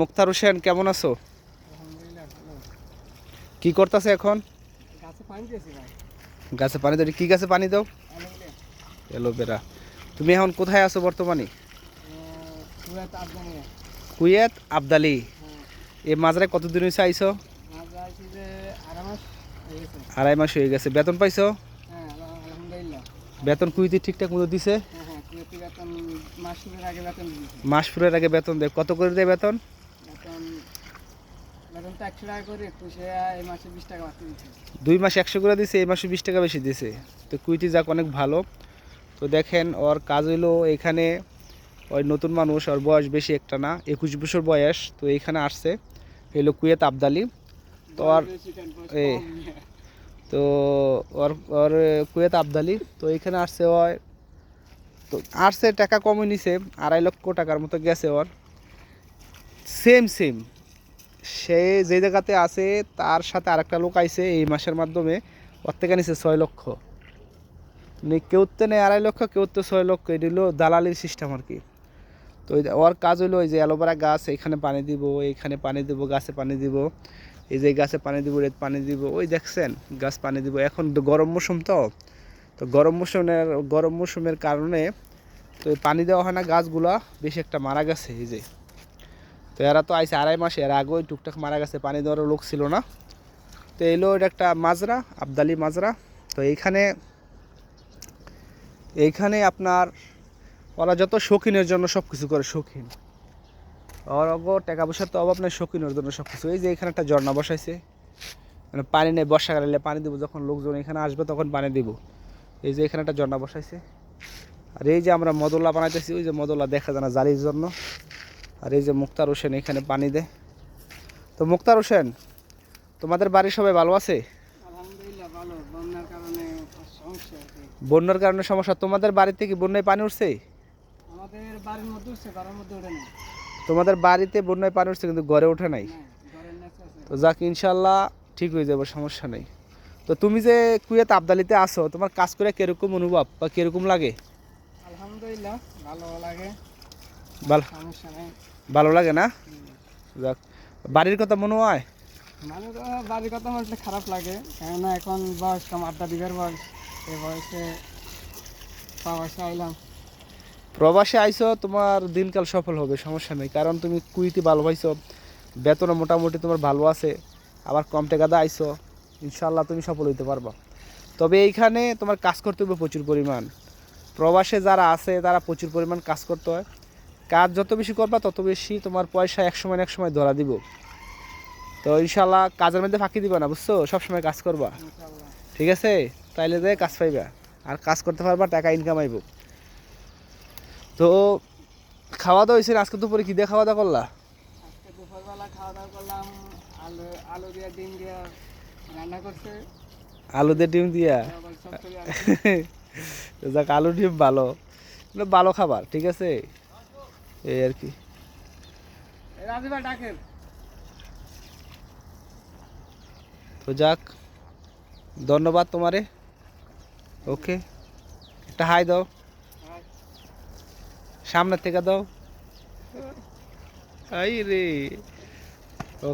মুক্তার হোসেন কেমন আছো? কি করতেছে এখন? গাছে পানি দাও কি গাছে পানি দাও? অ্যালোভেরা। তুমি এখন কোথায় আছো বর্তমানে? Kuwait Abdali. হ্যাঁ। এ মাঝরায় কতদিন হয়েছে যে আড়াই মাস হয়ে গেছে। হয়ে বেতন পাইছো? হ্যাঁ বেতন কুইতে ঠিকঠাক মতো দিছে? বেতন মাস শুরুর আগে বেতন দিয়েছে। মাস পুরের আগে বেতন দেয়। কত করে দেয় বেতন? বেতন বেতন তো একশো টাকা করে একুশে এই মাসে বিশ টাকা বাড়তে দিচ্ছে দুই মাস একশো করে দিছে এই মাসে বিশ টাকা বেশি দিছে। তো কুইটি যাক অনেক ভালো। তো দেখেন ওর কাজ হইল এখানে ওই নতুন মানুষ ওর বয়স বেশি একটা না একুশ বছর বয়স। তো এইখানে আসছে হইল কুয়েত আবদালি। তো আর এ তো ওর ওর কুয়েত আবদালি। তো এখানে আসছে ওর তো আসছে টাকা কমে নিছে, আড়াই লক্ষ টাকার মতো গেছে ওর। সেম সেম সে যে জায়গাতে আছে, তার সাথে আরেকটা লোক আইছে এই মাসের মাধ্যমে, ওর থেকে নিছে ছয় লক্ষ। মানে কেউ তো নেই আড়াই লক্ষ কেউ তো ছয় লক্ষ, এটি হলো দালালির সিস্টেম আর কি। তো ওর কাজ হলো ওই যে অ্যালোভেরা গাছ এখানে পানি দিব, এইখানে পানি দিব, গাছে পানি দিব। এই যে গাছে পানি দিব, রেত পানি দিব, ওই দেখছেন, গাছ পানি দিব। এখন গরম মৌসুম তো। তো গরম মৌসুমের গরম মৌসুমের কারণে তো পানি দেওয়া হয় না, গাছগুলা বেশি একটা মারা গেছে, এই যে। তো এরা তো আইসে আড়াই মাসে, এর আগেও টুকটাক মারা গেছে, পানি দেওয়ার লোক ছিল না। তো এলো এটা একটা মাজরা, আবদালি মাজরা। তো এইখানে এইখানে আপনার ওরা যত শৌখিনের জন্য সব কিছু করে, শৌখিন। ওর অগ, টাকা পয়সার তো অভাব নেই, শৌখিনের জন্য সব কিছু এই যে এখানে একটা ঝর্ণা বসাইছে। মানে পানি নেই, বর্ষাকালে পানি দেবো, যখন লোকজন এখানে আসবে তখন পানি দিব। এই যে এখানে একটা ঝর্ণা বসাইছে। আর এই যে আমরা মদলা বানাইতেছি ওই যে মদলা দেখা যায় না জারির জন্য। আর এই যে মুক্তার হোসেন এখানে পানি দেয়। তো মুক্তার হোসেন তোমাদের বাড়ির সবাই ভালো আছে? বন্যার কারণে সমস্যা তোমাদের বাড়িতে কি বন্যায় পানি উঠছে? তোমাদের বাড়িতে বন্যায় পানি উঠছে কিন্তু ঘরে ওঠে নাই? আছে। তো যাক ইনশাল্লাহ ঠিক হয়ে যাবে সমস্যা নেই। তো তুমি যে কুয়েত আবদালিতে আসো তোমার কাজ করে কীরকম অনুভব বা কীরকম লাগে? আলহামদুলিল্লাহ ভালো লাগে। ভালো ভালো লাগে না? যাক বাড়ির কথা মনে হয়? মানে বাড়ির কথা বলতে খারাপ লাগে কেননা এখন বয়স কম আড্ডা দিবের বয়স। এই বয়সে প্রবাসে আইলাম। প্রবাসে আইছো তোমার দিনকাল সফল হবে সমস্যা নেই। কারণ তুমি কুইতে ভালো পাইছো বেতনও মোটামুটি তোমার ভালো আছে। আবার কম টাকাতে আইছো। ইনশাল্লাহ তুমি সফল হইতে পারবা। তবে এইখানে তোমার কাজ করতে হবে প্রচুর পরিমাণ। প্রবাসে যারা আছে তারা প্রচুর পরিমাণ কাজ করতে হয়। কাজ যত বেশি করবা তত বেশি তোমার পয়সা এক সময় এক সময় ধরা দিব। তো ইনশাল্লাহ কাজের মধ্যে ফাঁকি দিবা না বুঝছ? সবসময় কাজ করবা। ঠিক আছে? তাইলে যে কাজ পাইবা। আর কাজ করতে পারবা টাকা ইনকাম আইব। তো খাওয়া দাওয়া হয়েছে? আজকে দুপুরে কি দিয়ে খাওয়া দাওয়া করলা? আজকে দুপুরবেলা খাওয়া দাওয়া করলাম আলু আলু দিয়ে ডিম দিয়ে রান্না করছে। আলু দিয়ে ডিম দিয়া? আসছে। যাক আলু ডিম ভালো। ভালো খাবার ঠিক আছে? এই আর কি। তো যাক ধন্যবাদ তোমারে। ওকে। একটা হাই দাও। সামনের থেকে দাও। আই রে।